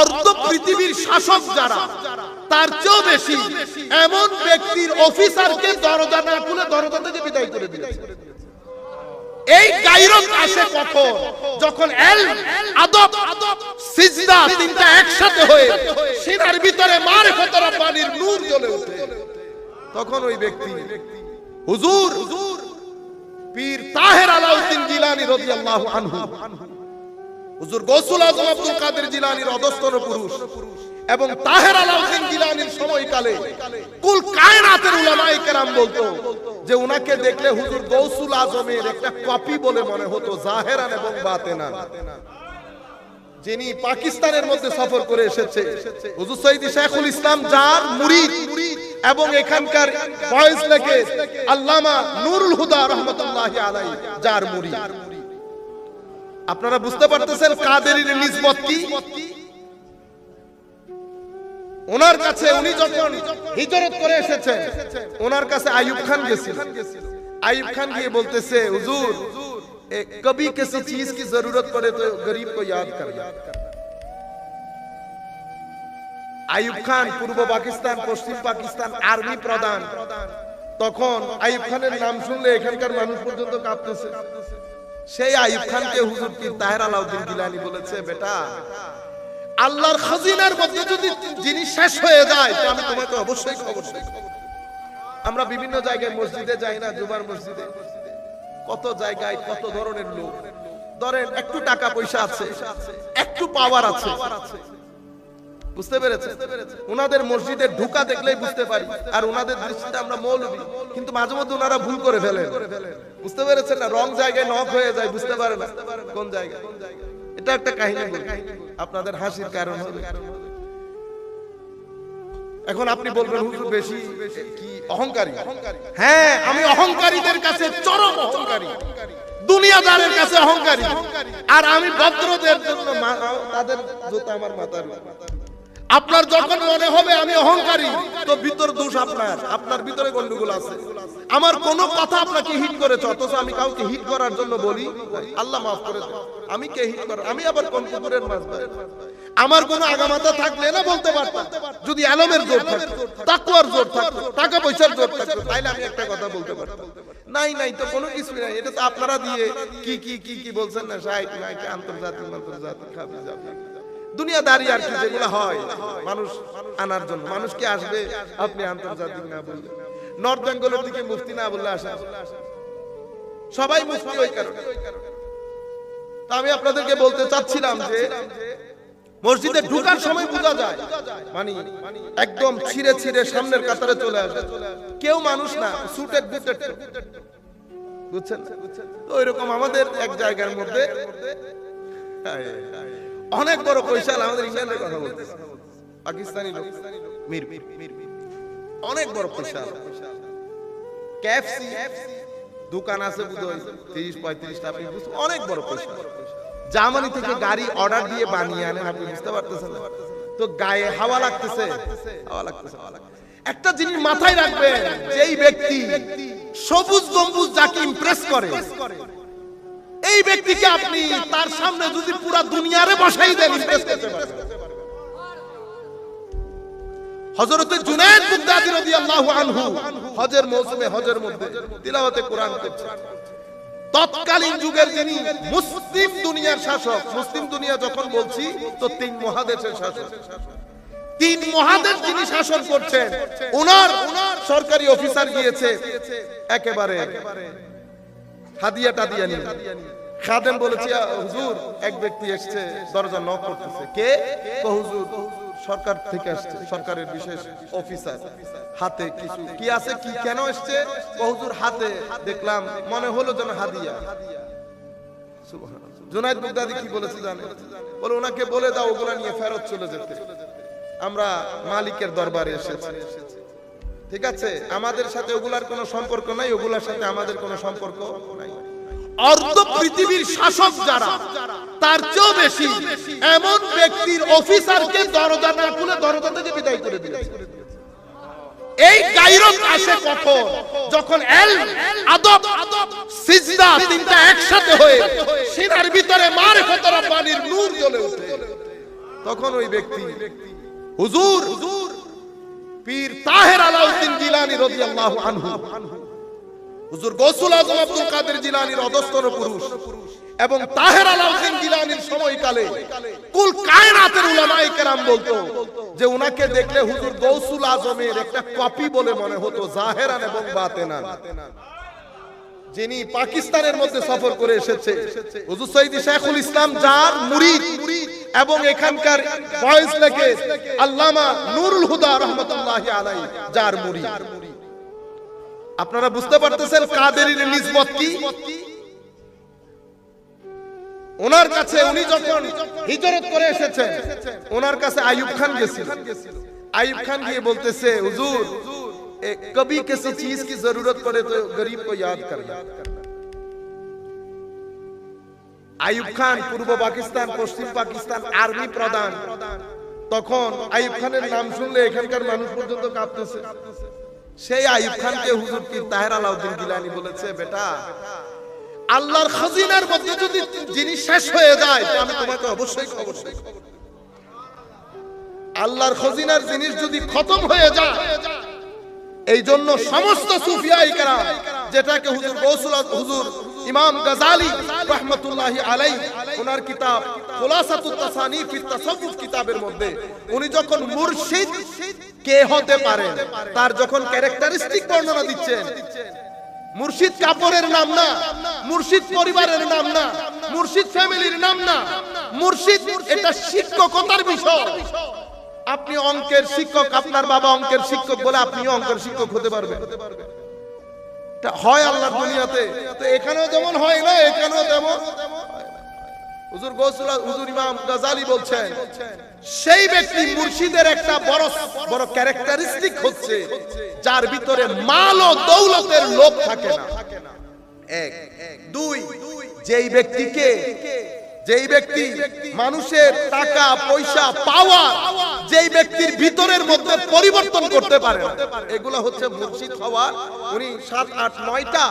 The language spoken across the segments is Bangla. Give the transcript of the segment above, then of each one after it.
অর্ধ পৃথিবীর শাসক যারা, তার চেয়েও বেশি এমন ব্যক্তির অফিসারকে দরজা না খুলে দরজা থেকে বিদায় করে দিয়েছে। এই গায়রত আসে কখন? যখন এল আদব, সিজদা তিনটা একসাথে হয়ে সিনার ভিতরে মারিফত রাব্বানির নূর জ্বলে ওঠে। তখন ওই ব্যক্তি, হুজুর, পীর তাহের আলাউদ্দিন জিলানী রাদিয়াল্লাহু আনহু হুজুর গৌসুল আজম আব্দুল কাদের জিলানীর অধস্তন পুরুষ এবং তাহের আলাউদ্দিন জিলানীর সময়কালে কুল কায়নাতের উলামায়ে কেরাম বলতো যে উনাকে দেখলে হুজুর গৌসুল আজমের একটা কপি বলে মনে হতো, জাহেরান এবং বাতেনান। যিনি পাকিস্তানের মধ্যে সফর করে এসেছে। হুজুর সৈয়দ শেখুল ইসলাম যার মুরিদ এবং এখানকার ফয়েজ লেখে আল্লামা নুরুল হুদা রহমতুল্লাহি আলাইহি, যার মুরিদ। আপনারা বুঝতে পারতেছেন কাদেরের নিসবত কি ওনার কাছে উনি যখন হিজরত করে এসেছেন ওনার কাছে আইয়ুব খান গেছিল আইয়ুব খান গিয়ে বলতেছে হুজুর ए, कभी किसी चीज की जरूरत पड़े तो गरीब को याद करना আইয়ুব খান পূর্ব পাকিস্তান পশ্চিম পাকিস্তান আর্মি প্রধান তখন আইয়ুব খানের নাম শুনলে এখানকার মানুষ পর্যন্ত কাঁপতেছে সেই আইব খানকে হুজুর পীর তাহের আলাউদ্দিন গিলানি বলেছে, বেটা, আল্লাহর খাজিনার মধ্যে যদি জিনিস শেষ হয়ে যায়, তো আমি তোমাকে অবশ্যই খবর আমরা বিভিন্ন জায়গায় মসজিদে যাই না, জুমার মসজিদে। কত জায়গায় কত ধরনের লোক। ধরেন, একটু টাকা পয়সা আছে, একটু পাওয়ার আছে। বুঝতে পেরেছে ওনাদের মসজিদে ঢুকা দেখলেই বুঝতে পারি। আর ওনাদের দৃষ্টিতে আমরা মৌলবী, কিন্তু মাঝে মধ্যে ওনারা ভুল করে ফেলেন। বুঝতে পেরেছেন না? রং জায়গায় নখ হয়ে যায়, বুঝতে পারে না। কোন জায়গায়? এটা একটা কাহিনী আপনাদের হাসির কারণ হবে। এখন আপনি বলবেন, হুজুর, বেশি কি অহংকারী? হ্যাঁ আমি অহংকারীদের কাছে চরম অহংকারী। দুনিয়াদারের কাছে অহংকারী। আর আমি ভদ্রদের জন্য তাদের জুতা আমার মাথার। আপনার যখন মনে হবে আমি অহংকারী, তো ভিতর দোষ আপনার আপনার ভিতরে গন্ডগোল আছে। আমার কোন কথা আপনাকে হিট করেছে, অথচ আমি কাউকে হিট করার জন্য বলি আল্লাহ মাফ করে আমি কে হিট কর আমি আবার কোন কুকুরের মাছ ধরি? আমার কোন আগামাতা থাকলে না বলতে পারতাম। যদি আলমের জোর থাকতো, তাকুয়ার জোর থাকতো, টাকা পয়সার জোর থাকতো, তাইলে আমি একটা কথা বলতে পারতাম। নাই নাই তো কোনো কিছু নাই। এটা তো আপনারা দিয়ে কি কি কি কি বলছেন না? সাইট মাইট আন্তর্জাতিক আন্তর্জাতিক, খাবি, যাবে। দুনিয়াদারি আর কি যেগুলো হয়, মানুষ আনার জন্য। মানুষ কি আসবে, আপনি আন্তর্জাতিক না বললে। নর্থ বেঙ্গলের দিকে মুফতি না বললে আসে সবাই মুফতি ওই কারণে। আমি আপনাদেরকে বলতে চাচ্ছিলাম যে, মসজিদে ঢুকার সময় বোঝা যায় মানে একদম ছিঁড়ে ছিঁড়ে সামনের কাতারে চলে আসে কেউ মানুষ না সুটে বুটেড বুঝছেন? তো ওইরকম আমাদের এক জায়গার মধ্যে। অনেক বড় পয়সাল আমাদের ইংল্যান্ডের কথা বলতেছে। পাকিস্তানি লোক, মির। অনেক বড় পয়সাল ক্যাফসি দোকান আছে বুঝোই তিরিশ পঁয়ত্রিশটা আপনি অনেক বড় পয়সা জার্মানি থেকে গাড়ি অর্ডার দিয়ে বানিয়ে আনেন, আপনি বুঝতে পারতেছেন না? তো গায়ে হাওয়া লাগতেছে। হাওয়া লাগতেছে হাওয়া লাগতেছে। একটা জিনিস মাথায় রাখবেন, যেই ব্যক্তি সবুজ গম্বুজ যাকে ইমপ্রেস করে এই ব্যক্তিকে আপনি তার সামনে যদি পুরো দুনিয়ারে বসাই দেন জুনায়েদ বুগদাদি রাদিয়াল্লাহু আনহু হজের মৌসুমে, হজের মধ্যে তিলাওয়াতে কোরআন করছে। তৎকালীন যুগের যিনি মুসলিম দুনিয়ার শাসক, মুসলিম দুনিয়া যখন বলছি, তো তিন মহাদেশের শাসক। তিন মহাদেশ যিনি শাসন করছেন ওনার সরকারি অফিসার গিয়েছে, একেবারে হাদিয়া টাদিয়া নিয়ে। খাদেম হুজুর, এক ব্যক্তি এসছে, দরজা নক করতেছে। কে? হুজুর, সরকার থেকে আসছে, সরকারের বিশেষ অফিসার হাতে কিছু কি আছে, কি কেন এসছে? হাতে দেখলাম, মনে হলো যেন হাদিয়া। জুনায়েদ বুগদাদি কি বলেছে জানেন বলে, ওনাকে বলে দাও, ওগুলা নিয়ে ফেরত চলে যেতে। আমরা মালিকের দরবারে এসেছি। ঠিক আছে, আমাদের সাথে ওগুলার কোনো সম্পর্ক নাই, ওগুলার সাথে আমাদের কোনো সম্পর্ক নাই। অর্ধ পৃথিবীর শাসক যারা, তার চেয়েও বেশি এমন ব্যক্তির অফিসারকে দরজা না খুলে দরজা থেকে বিদায় করে দিয়েছে। এই গায়রত আসে কখন? যখন এল, আদব, সিজদা তিনটা একসাথে হয়ে সিনার ভিতরে মারিফত রাব্বানির নূর জ্বলে ওঠে। তখন ওই ব্যক্তি হুজুর হুজুর পীর তাহের আলাউদ্দিন আনহু। হুজুর গৌসুল আজম আব্দুল কাদের পুরুষ এবং তাহের আলাউদ্দিন জিলানীর সময়কালে কুল কায়নাতের কেরাম বলতো যে উনাকে দেখলে হুজুর গৌসুল আজমের একটা কপি বলে মনে হতো, জাহেরান এবং বাতেনান। যিনি পাকিস্তানের মধ্যে সফর করে এসেছে। হুজুর সৈয়দ শেখুল ইসলাম যার মুরিদ এবং এখানকার ভয়েস লেখে আল্লামা নুরুল হুদা রহমতুল্লাহি আলাই যার মুরিদ। আপনারা বুঝতে পারতেছেন কাদেরের নিসবত কি? ওনার কাছে উনি যখন হিজরত করে এসেছেন, ওনার কাছে আইয়ুব খান গেছিল। আইয়ুব খান গিয়ে বলতেছে, হুজুর कभी किसी चीज की जरूरत पड़े तो गरीब को याद करना আইয়ুব খান পূর্ব পাকিস্তান পশ্চিম পাকিস্তান আর্মি প্রধান তখন আইয়ুব খানের নাম শুনলে এখানকার মানুষ পর্যন্ত কাঁপতেছে সেই আইয়ুব খানকে হুজুর পীর তাহের আলাউদ্দিন গিলানি বলেছে বেটা আল্লাহর খাজিনার মধ্যে যদি জিনিস শেষ হয়ে যায় তো আমি তোমাকে অবশ্যই খবর দেব আল্লাহর খজিনার জিনিস যদি খতম হয়ে যায় এই জন্য সমস্ত সুফিয়াই যেটাকে হুজুর গৌসুল হুজুর ইমাম গাজালি রহমতুল্লাহি আলাই ওনার কিতাব খুলাসাতুত তাসাউফ কিতাবের মধ্যে, উনি যখন মুর্শিদ কে হতে পারে, তার যখন ক্যারেক্টারিস্টিক বর্ণনা দিচ্ছেন, মুর্শিদ কাপড়ের নাম না, মুর্শিদ পরিবারের নাম না, মুর্শিদ ফ্যামিলির নাম না, মুর্শিদ এটা শিক্ষকতার বিষয়। আপনি অঙ্কের শিক্ষক, আপনার বাবা অঙ্কের শিক্ষক বলে আপনিও অঙ্কের শিক্ষক হতে পারবেন। হয় আল্লাহর দুনিয়াতে। তো এখানেও যেমন হয় না, এখানেও তেমন হুজুর ইমাম বলছেন, সেই ব্যক্তি মুর্শিদের একটা বড় বড় ক্যারেক্টারিস্টিক হচ্ছে, যার ভিতরে মাল ও দৌলতের লোভ থাকে না। এক। দুই, যেই ব্যক্তিকে যেই ব্যক্তি মানুষের টাকা, পয়সা পাওয়া যেই ব্যক্তির ভিতরের মধ্যে পরিবর্তন করতে পারে এগুলো হচ্ছে মুর্শিদ হওয়ার উনি সাত, আট, নয়টা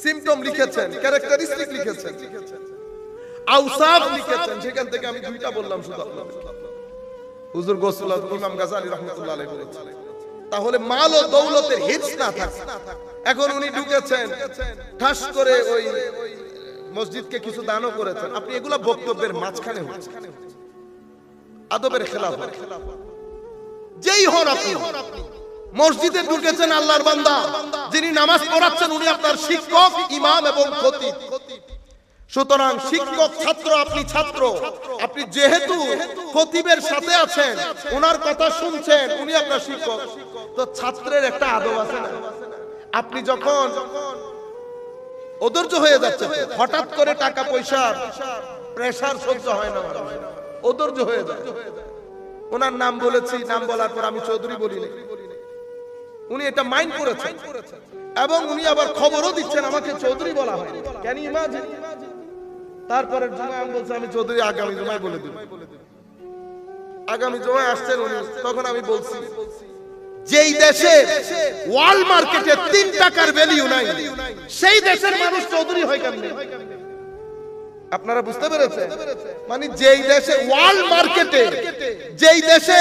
সিমটম লিখেছেন ক্যারেক্টারিস্টিক লিখেছেন। আউসাফ লিখেছেন, সেখান থেকে আমি দুইটা বললাম শুধু হুজুর গোসুল ইমাম গাজালি রহমতুল্লাহ আলাইহি বলেছেন। তাহলে মাল ও দৌলতের হিস না থাকে। এখন উনি ঢুকেছেন, ঠাস করে ওই মসজিদকে কিছু দানও করেছেন। আপনি এগুলা বক্তব্যের মাঝখানে আদবের খেলাফ যেই হন আপনি। মসজিদে ঢুকেছেন আল্লাহর বান্দা, যিনি নামাজ পড়াচ্ছেন, উনি আপনার শিক্ষক, ইমাম এবং খতিব। সুতরাং শিক্ষক, ছাত্র, আপনি ছাত্র। আপনি যেহেতু খতিবের সাথে আছেন, ওনার কথা শুনছেন, উনি আপনার শিক্ষক। তো ছাত্রের একটা আদব আছে আপনি যখন অধৈর্য হয়ে যাচ্ছে। হঠাৎ করে টাকা পয়সা প্রেসার সহ্য হয় না। অধৈর্য হয়ে যায়। ওনার নাম বলেছি, নাম বলার পর আমি চৌধুরী বলিনি। উনি এটা মাইন্ড করেছেন। এবং উনি আবার খবরও দিচ্ছেন, আমাকে চৌধুরী বলা হয়। কেন ইমাজিন তারপরে জুমায় আমি বলছি, আমি চৌধুরী আগামী জুমায় বলে দিব। আগামী জুমায় আসছেন উনি, তখন আমি বলছি যেই দেশে মার্কেটে তিন টাকার ভ্যালিউ নাই, সেই দেশের মানুষ চৌধুরী হয় আপনারা বুঝতে পেরেছেন? মানে যেই দেশে ওয়ার্ল্ড মার্কেটে, যেই দেশে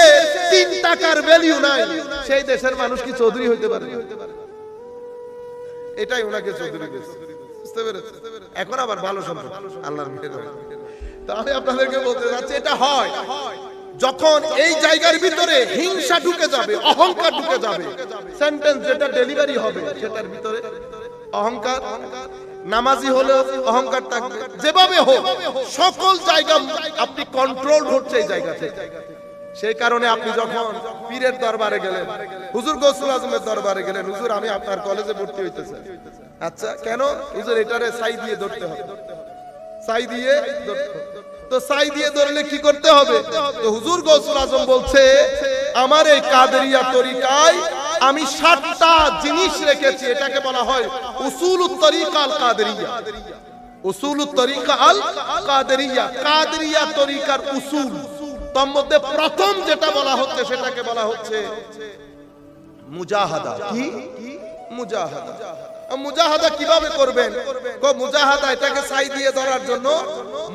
তিন টাকার ভ্যালিউ নাই, সেই দেশের মানুষ কি চৌধুরী হইতে পারে? এটাই ওনাকে চৌধুরী বুঝতে পেরেছেন? এখন আবার ভালো সম্পর্ক। আল্লাহর মেহেরবানি। তো আমি আপনাদেরকে বলতে চাচ্ছি এটা হয়। যখন এই জায়গার ভিতরে হিংসা ঢুকে যাবে, অহংকার ঢুকে যাবে সেন্টেন্স যেটা ডেলিভারি হবে, সেটার ভিতরে অহংকার, নামাজি হলে অহংকার থাকবে। যেভাবে হোক, সকল জায়গা আপনি কন্ট্রোল হচ্ছে এই জায়গা থেকে। সেই কারণে আপনি যখন পীরের দরবারে গেলেন, হুজুর গৌসুল আজমের দরবারে গেলেন, হুজুর, আমি আপনার কলেজে ভর্তি হইতেছে। আচ্ছা কেন? হুজুর এটারে সাই দিয়ে ধরতে হবে। সাই দিয়ে ধরতে হবে। তো সাই দিয়ে ধরলে কি করতে হবে? তো হুজুর গৌসুল আজম বলছে, আমার এই কাদেরিয়া তরিকায় আমি সাতটা জিনিস রেখেছি, এটাকে বলা হয় উসুল তরিকা আল কাদেরিয়া। উসুল তরিকা কাদেরিয়া কাদেরিয়া তরিকার উসুল। তার মধ্যে প্রথম যেটা বলা হচ্ছে, সেটাকে বলা হচ্ছে মুজাহাদা। কি? মুজাহাদা। মুজাহাদা কীভাবে করবেন? মুজাহাদা এটাকে সাই দিয়ে ধরার জন্য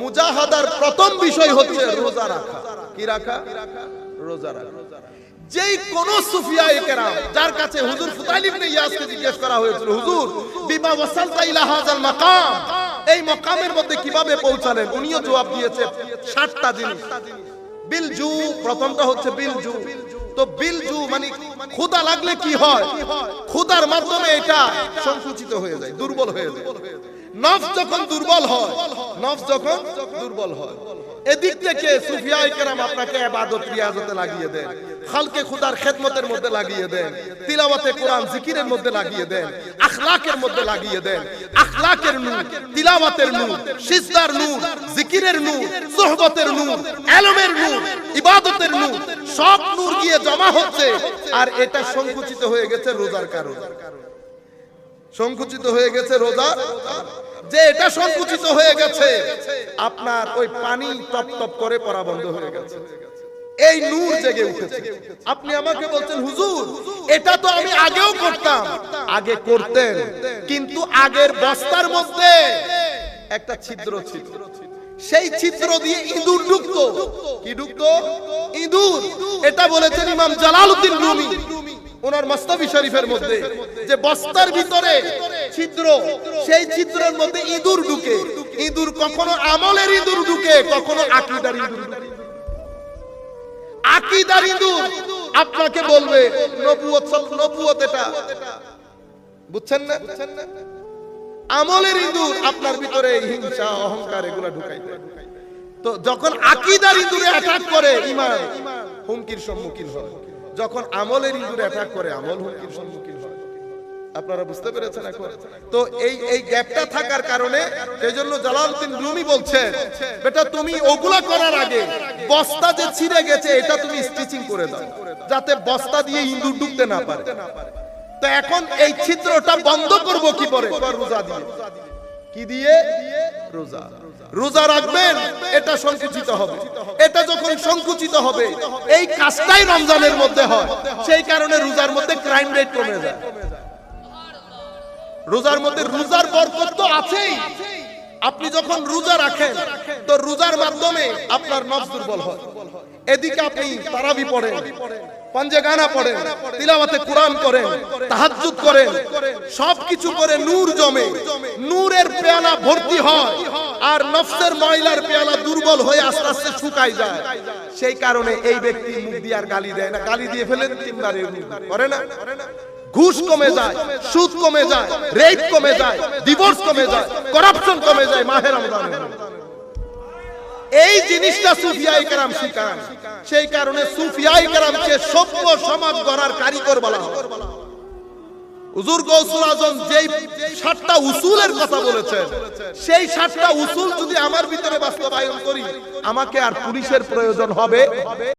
মুজাহাদার প্রথম বিষয় হচ্ছে রোজা রাখা। কি রাখা? রোজা রাখা। যেই কোন সুফিয়া যার কাছে জিজ্ঞেস করা হয়েছিল বিমা এই মাকামের মধ্যে কীভাবে জবাব দিয়েছে 60টা জিনিস। বিলজু, প্রথমটা হচ্ছে তো বিলজু মানে ক্ষুধা লাগলে কি হয়? ক্ষুধার মাধ্যমে এটা সংকুচিত হয়ে যায়, দুর্বল হয়ে যায়। নফস যখন দুর্বল হয়, নফস যখন দুর্বল হয়। এদিক থেকে সুফিয়ায়ে কেরাম আপনাকে ইবাদত রিয়াজতে লাগিয়ে দেন। খালকে খুদার খেদমতের মধ্যে লাগিয়ে দেন। তিলাওয়াতে কোরআন জিকিরের মধ্যে লাগিয়ে দেন। আখলাকের মধ্যে লাগিয়ে দেন। আখলাকের নূর, তিলাওয়াতের নূর, সিজদার নূর, জিকিরের নূর, সোহবতের নূর, এলমের নূর, ইবাদতের নূর, সব নূর গিয়ে জমা হচ্ছে। আর এটা সংকুচিত হয়ে গেছে রোজার কারণে। সংকুচিত হয়ে গেছে রোজা যে এটা সংকুচিত হয়ে গেছে, আপনার ওই পানি টপ টপ করে পড়া বন্ধ হয়ে গেছে। এই নূর জেগে উঠেছে। আপনি আমাকে বলছেন, হুজুর, এটা তো আমি আগেও করতাম। আগে করতেন, কিন্তু আগের বস্তার মধ্যে একটা ছিদ্র ছিল। সেই ছিদ্র দিয়ে ইঁদুর ঢুকতো কি ঢুকতো ইঁদুর। এটা বলেছেন ইমাম জালালউদ্দিন রুমি, ওনার মস্তবি শরীফের মধ্যে, যে বস্তার ভিতরে ছিদ্র, সেই ছিদ্রের মধ্যে ইঁদুর ঢুকে। ইঁদুর কখনো আমলের ইঁদুর ঢুকে, কখনো আকীদার ইঁদুর আকীদার ইঁদুর আপনাকে বলবে, নবুয়ত নবুয়ত এটা। বুঝছেন না? আমলের ইঁদুর আপনার ভিতরে হিংসা, অহংকার, এগুলা ঢুকাই তো যখন আকীদার ইঁদুরে অ্যাটাক করে, ইমান, হুমকির সম্মুখীন হয়। যখন আমলের ইঁদুরে অ্যাটাক করে, আমল হুমকির সম্মুখীন আপনারা বুঝতে পেরেছেন এখন। তো এই এই গ্যাপটা থাকার কারণে সেই জন্য জালালউদ্দিন রুমি বলছেন বেটা, তুমি ওগুলা করার আগে বস্তা যে ছিঁড়ে গেছে, এটা তুমি স্টিচিং করে দাও, যাতে বস্তা দিয়ে ইঁদুর ঢুকতে না পারে। তো এখন এই ছিদ্রটা বন্ধ করব কি করে? রোজা দিয়ে। কি দিয়ে? রোজা। রোজা রাখবেন, এটা সংকুচিত হবে। এটা যখন সংকুচিত হবে, এই কাজটাই রমজানের মধ্যে হয়। সেই কারণে রোজার মধ্যে ক্রাইম রেট কমে যায়। রোজার মধ্যে রোজার বরকত তো আছেই। আপনি যখন রোজা রাখেন, তো রোজার মাধ্যমে আপনার নফস দুর্বল হয়। এদিকে আপনি তারাবি পড়েন, পাঞ্জে গানা পড়েন, তিলাওয়াতে কোরআন করেন, তাহাজ্জুদ করেন, সবকিছু করে নূর জমে। নূরের পেয়ালা ভর্তি হয় আর নফসের ময়লার পেয়ালা দুর্বল হয়ে আস্তে আস্তে শুকাই যায়। সেই কারণে এই ব্যক্তি মুখ দিয়ে আর গালি দেয় না। গালি দিয়ে ফেলেন তিনবারে করে না? ঘুষ কমে যায়, সুদ কমে যায় রেপ কমে যায় ডিভোর্স কমে যায় করাপশন কমে যায় মাহের রমজানে এই জিনিসটা সুফিয়াই কেরাম শিখান সেই কারণে সুফিয়াই কেরামকে সভ্য সমাজ গড়ার কারিগর বলা হয়। হুজুর গৌসুল আজম যেই সাতটা উসুলের কথা বলেছেন, সেই সাতটা উসুল যদি আমার ভিতরে বাস্তবায়ন করি, আমাকে আর পুলিশের প্রয়োজন হবে।